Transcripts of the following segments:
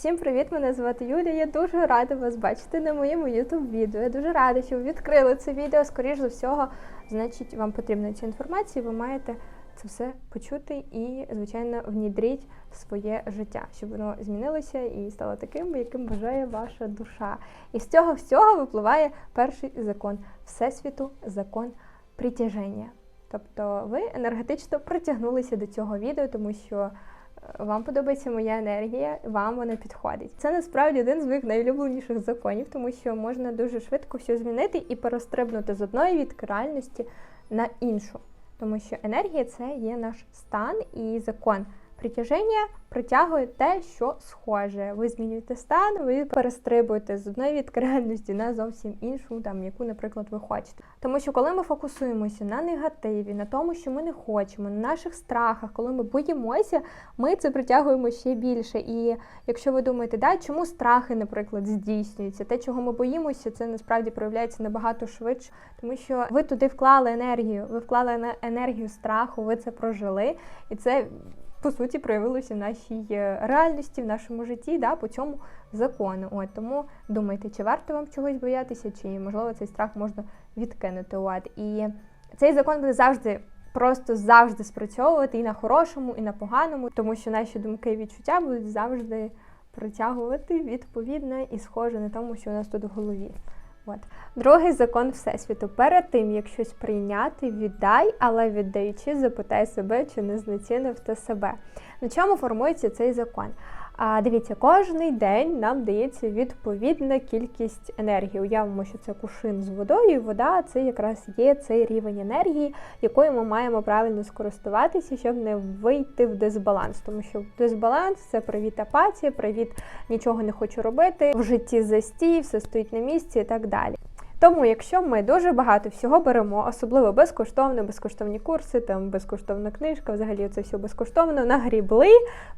Всім привіт! Мене звати Юлія. Я дуже рада вас бачити на моєму youtube відео. Я дуже рада, що ви відкрили це відео. Скоріш за всього, значить, вам потрібна ця інформація. Ви маєте це все почути і, звичайно, внідріть в своє життя, щоб воно змінилося і стало таким, яким бажає ваша душа. І з цього всього випливає перший закон всесвіту, закон притяження. Тобто ви енергетично притягнулися до цього відео, тому що вам подобається моя енергія, вам вона підходить. Це насправді один з моїх найулюбленіших законів, тому що можна дуже швидко все змінити і перестрибнути з одної від реальності на іншу. Тому що енергія це є наш стан і закон. Притяження притягує те, що схоже. Ви змінюєте стан, ви перестрибуєте з одної від реальності на зовсім іншу, там яку, наприклад, ви хочете. Тому що коли ми фокусуємося на негативі, на тому, що ми не хочемо, на наших страхах, коли ми боїмося, ми це притягуємо ще більше. І якщо ви думаєте, да, чому страхи, наприклад, здійснюються, те, чого ми боїмося, це насправді проявляється набагато швидше, тому що ви туди вклали енергію, ви вклали енергію страху, ви це прожили, і це по суті проявилося в нашій е, реальності, в нашому житті, да, по цьому закону. От тому думайте, чи варто вам чогось боятися, чи можливо цей страх можна відкинути. От і цей закон буде завжди. Просто завжди спрацьовувати і на хорошому, і на поганому, тому що наші думки і відчуття будуть завжди притягувати відповідно і схоже на тому, що у нас тут в голові. От. Другий закон Всесвіту. Перед тим, як щось прийняти, віддай, але віддаючи, запитай себе, чи не знецінив ти себе. На чому формується цей закон? А дивіться, кожний день нам дається відповідна кількість енергії. Уявимо, що це кушин з водою, і вода це якраз є цей рівень енергії, якою ми маємо правильно скористуватися, щоб не вийти в дисбаланс. Тому що дисбаланс це привіт апатія, привіт нічого не хочу робити, в житті застій, все стоїть на місці і так далі. Тому, якщо ми дуже багато всього беремо, особливо безкоштовно, безкоштовні курси, там безкоштовна книжка, взагалі це все безкоштовно, нагрібли.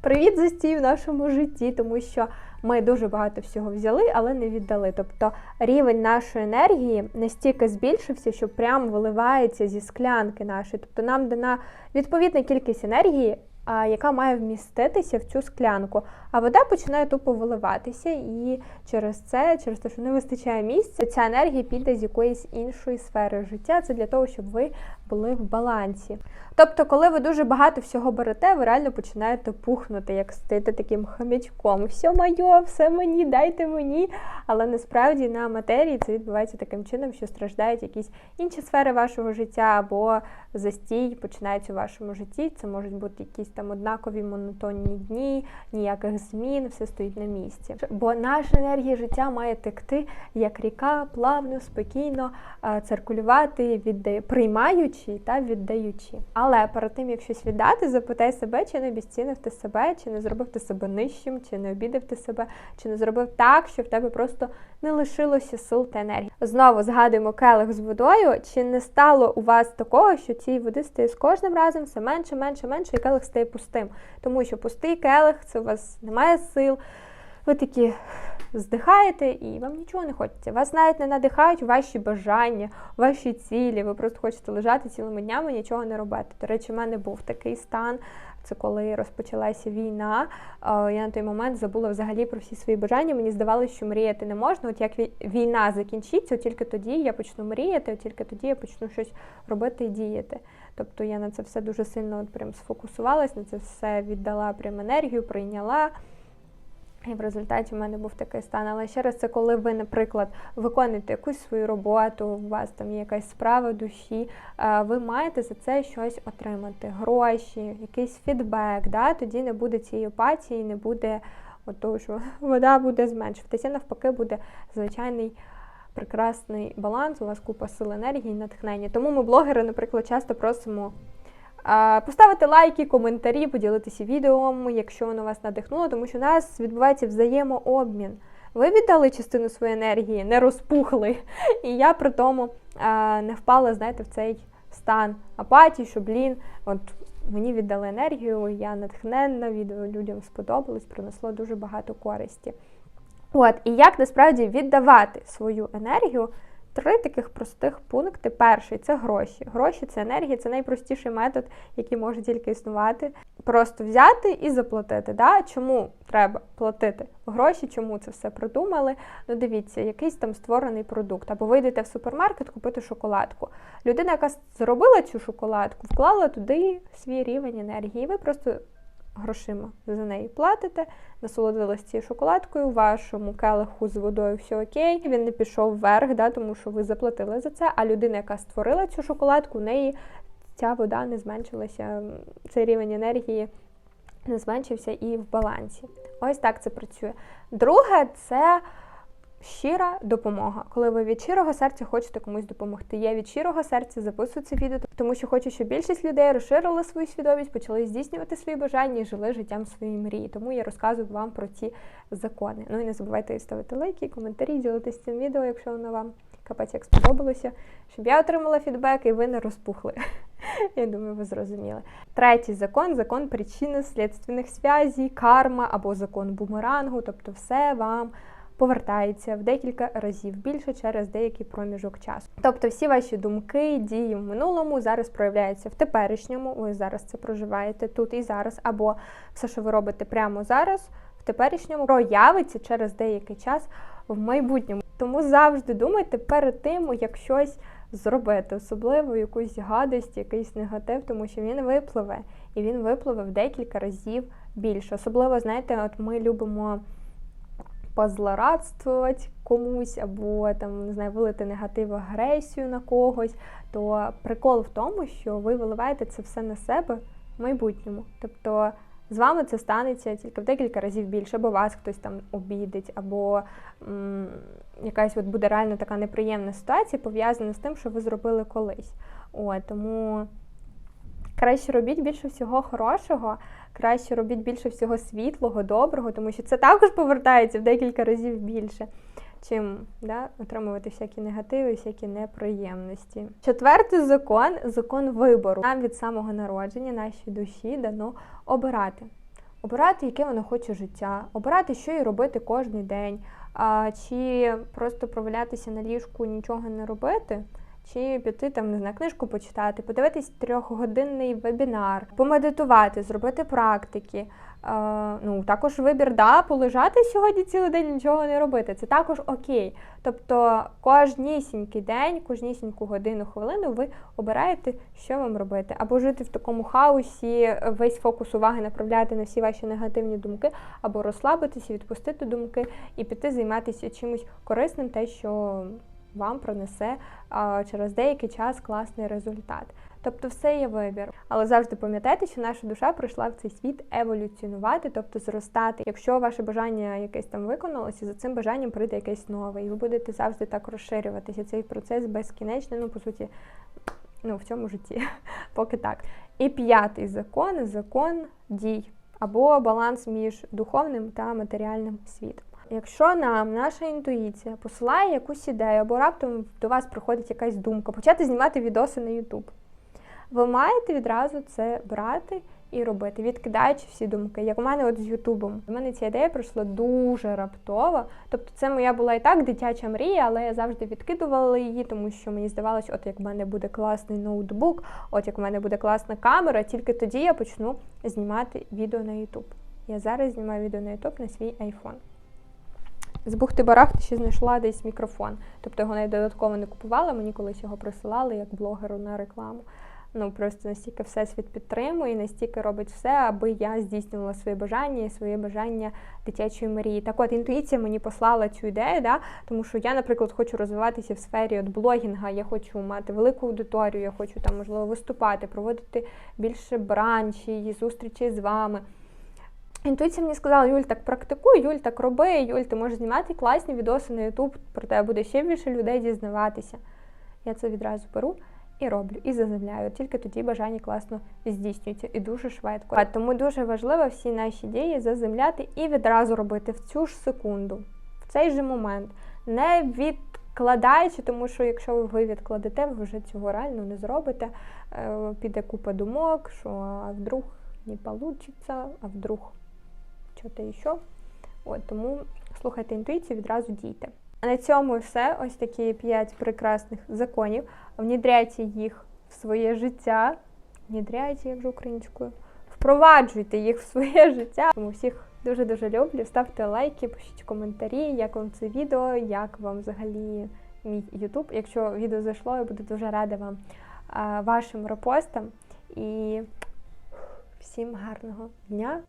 Привіт застій в нашому житті, тому що ми дуже багато всього взяли, але не віддали. Тобто рівень нашої енергії настільки збільшився, що прямо виливається зі склянки нашої. Тобто нам дана відповідна кількість енергії. Яка має вміститися в цю склянку, а вода починає тупо виливатися, і через це, через те, що не вистачає місця, ця енергія піде з якоїсь іншої сфери життя. Це для того, щоб ви були в балансі. Тобто, коли ви дуже багато всього берете, ви реально починаєте пухнути, як стаєте таким хомячком. Все моє, все мені, дайте мені. Але насправді на матерії це відбувається таким чином, що страждають якісь інші сфери вашого життя, або застій починається у вашому житті. Це можуть бути якісь там однакові монотонні дні, ніяких змін, все стоїть на місці. Бо наша енергія життя має текти як ріка, плавно, спокійно циркулювати, віддає, приймаючи та віддаючи. Але перед тим, як щось віддати, запитай себе, чи не обіцінив ти себе, чи не зробив ти себе нижчим, чи не обідав ти себе, чи не зробив так, що в тебе просто не лишилося сил та енергії. Знову згадуємо келих з водою, чи не стало у вас такого, що цієї води стає з кожним разом все менше, менше, менше, і келих стає пустим. Тому що пустий келих, це у вас немає сил. Ви такі здихаєте і вам нічого не хочеться. Вас навіть не надихають ваші бажання, ваші цілі. Ви просто хочете лежати цілими днями, нічого не робити. До речі, в мене був такий стан. Це коли розпочалася війна. Я на той момент забула взагалі про всі свої бажання. Мені здавалося, що мріяти не можна. От як війна закінчиться, от тільки тоді я почну мріяти, от тільки тоді я почну щось робити і діяти. Тобто я на це все дуже сильно от прям сфокусувалась, на це все віддала прям енергію, прийняла. І в результаті в мене був такий стан. Але ще раз, це коли ви, наприклад, виконуєте якусь свою роботу, у вас там є якась справа душі, ви маєте за це щось отримати, гроші, якийсь фідбек. Да? Тоді не буде цієї апатії, не буде того, що вода буде зменшуватися. Навпаки, буде звичайний. Прекрасний баланс, у вас купа сил енергії, натхнення. Тому ми, блогери, наприклад, часто просимо Поставити лайки, коментарі, поділитися відео, якщо воно вас надихнуло, тому що у нас відбувається взаємообмін. Ви віддали частину своєї енергії, не розпухли. І я при тому не впала, знаєте, в цей стан апатії, що, блін, от мені віддали енергію, я натхненна, відео людям сподобалось, принесло дуже багато користі. От, І як насправді віддавати свою енергію три таких простих пункти. Перший це гроші. Гроші це енергія, це найпростіший метод, який може тільки існувати. Просто взяти і заплатити. Да? Чому треба платити гроші? Чому це все придумали? Ну, дивіться, якийсь там створений продукт. Або ви йдете в супермаркет купити шоколадку. Людина, яка зробила цю шоколадку, вклала туди свій рівень енергії. І ви просто грошима за неї платите, насолодились цією шоколадкою, вашому келиху з водою все окей, він не пішов вверх, да, тому що ви заплатили за це. А людина, яка створила цю шоколадку, у неї ця вода не зменшилася, цей рівень енергії не зменшився і в балансі. Ось так це працює. Друге, це щира допомога. Коли ви від щирого серця хочете комусь допомогти. Я від щирого серця записую це відео, тому що хочу, щоб більшість людей розширили свою свідомість, почали здійснювати свої бажання і жили життям своєї мрії. Тому я розказую вам про ці закони. Ну і не забувайте ставити лайки, коментарі, ділитися цим відео, якщо воно вам капець як сподобалося, щоб я отримала фідбек і ви не розпухли. Я думаю, ви зрозуміли. Третій закон закон причини слідственних зв'язій, карма або закон бумерангу, тобто все вам повертається в декілька разів більше через деякий проміжок часу. Тобто всі ваші думки, дії в минулому зараз проявляються в теперішньому. Ви зараз це проживаєте тут і зараз, або все, що ви робите прямо зараз, в теперішньому проявиться через деякий час в майбутньому. Тому завжди думайте перед тим, як щось зробити, особливо якусь гадость, якийсь негатив, тому що він випливе, і він випливе в декілька разів більше. Особливо, знаєте, от ми любимо позлорадствувати комусь, або там не знаю, вилити негатив агресію на когось, то прикол в тому, що ви виливаєте це все на себе в майбутньому. Тобто з вами це станеться тільки в декілька разів більше, або вас хтось там обідить, або м, якась от буде реально така неприємна ситуація, пов'язана з тим, що ви зробили колись. О, тому краще робіть більше всього хорошого, краще робіть більше всього світлого, доброго, тому що це також повертається в декілька разів більше, чим да, отримувати всякі негативи, всякі неприємності. Четвертий закон закон вибору. Нам від самого народження, нашій душі дано обирати. Обирати, яке воно хоче життя, обирати, що їй робити кожен день, а, чи просто провалятися на ліжку, нічого не робити чи піти там не знаю, книжку почитати, подивитись трьохгодинний вебінар, помедитувати, зробити практики. Е, ну, Також вибір, да, полежати сьогодні цілий день, нічого не робити. Це також окей. Тобто кожнісінький день, кожнісіньку годину, хвилину ви обираєте, що вам робити. Або жити в такому хаосі, весь фокус уваги направляти на всі ваші негативні думки, або розслабитися, відпустити думки і піти займатися чимось корисним, те, що вам принесе через деякий час класний результат. Тобто все є вибір. Але завжди пам'ятайте, що наша душа прийшла в цей світ еволюціонувати, тобто зростати. Якщо ваше бажання якесь там виконалося, за цим бажанням прийде якесь нове, і ви будете завжди так розширюватися. Цей процес безкінечний, ну по суті, ну в цьому житті, поки так. І п'ятий закон закон дій або баланс між духовним та матеріальним світом. Якщо нам наша інтуїція посилає якусь ідею, або раптом до вас приходить якась думка, почати знімати відоси на YouTube, ви маєте відразу це брати і робити, відкидаючи всі думки. Як у мене от з Ютубом. У мене ця ідея пройшла дуже раптово. Тобто, це моя була і так дитяча мрія, але я завжди відкидувала її, тому що мені здавалося, от як в мене буде класний ноутбук, от як в мене буде класна камера, тільки тоді я почну знімати відео на YouTube. Я зараз знімаю відео на YouTube на свій iPhone з бухти барахти ще знайшла десь мікрофон. Тобто його навіть додатково не купувала, мені колись його присилали як блогеру на рекламу. Ну просто настільки всесвіт підтримує, настільки робить все, аби я здійснювала свої бажання і своє бажання дитячої мрії. Так от інтуїція мені послала цю ідею, да? тому що я, наприклад, хочу розвиватися в сфері от блогінга, я хочу мати велику аудиторію, я хочу там, можливо, виступати, проводити більше бранчі, зустрічі з вами. Інтуїція мені сказала, Юль, так практикуй, Юль, так роби, Юль, ти можеш знімати класні відоси на Ютуб, про тебе буде ще більше людей дізнаватися. Я це відразу беру і роблю, і заземляю. Тільки тоді бажання класно здійснюється і дуже швидко. Тому дуже важливо всі наші дії заземляти і відразу робити в цю ж секунду, в цей же момент, не відкладаючи, тому що якщо ви відкладете, ви вже цього реально не зробите. Е, піде купа думок, що вдруг не вийде, а вдруг що-то ще. От, Тому слухайте інтуїцію, відразу дійте. А на цьому все. Ось такі п'ять прекрасних законів. Внідряйте їх в своє життя. Внідряйте, як же українською. Впроваджуйте їх в своє життя. Тому всіх дуже-дуже люблю. Ставте лайки, пишіть коментарі, як вам це відео, як вам взагалі мій YouTube. Якщо відео зайшло, я буду дуже рада вам вашим репостам. І всім гарного дня!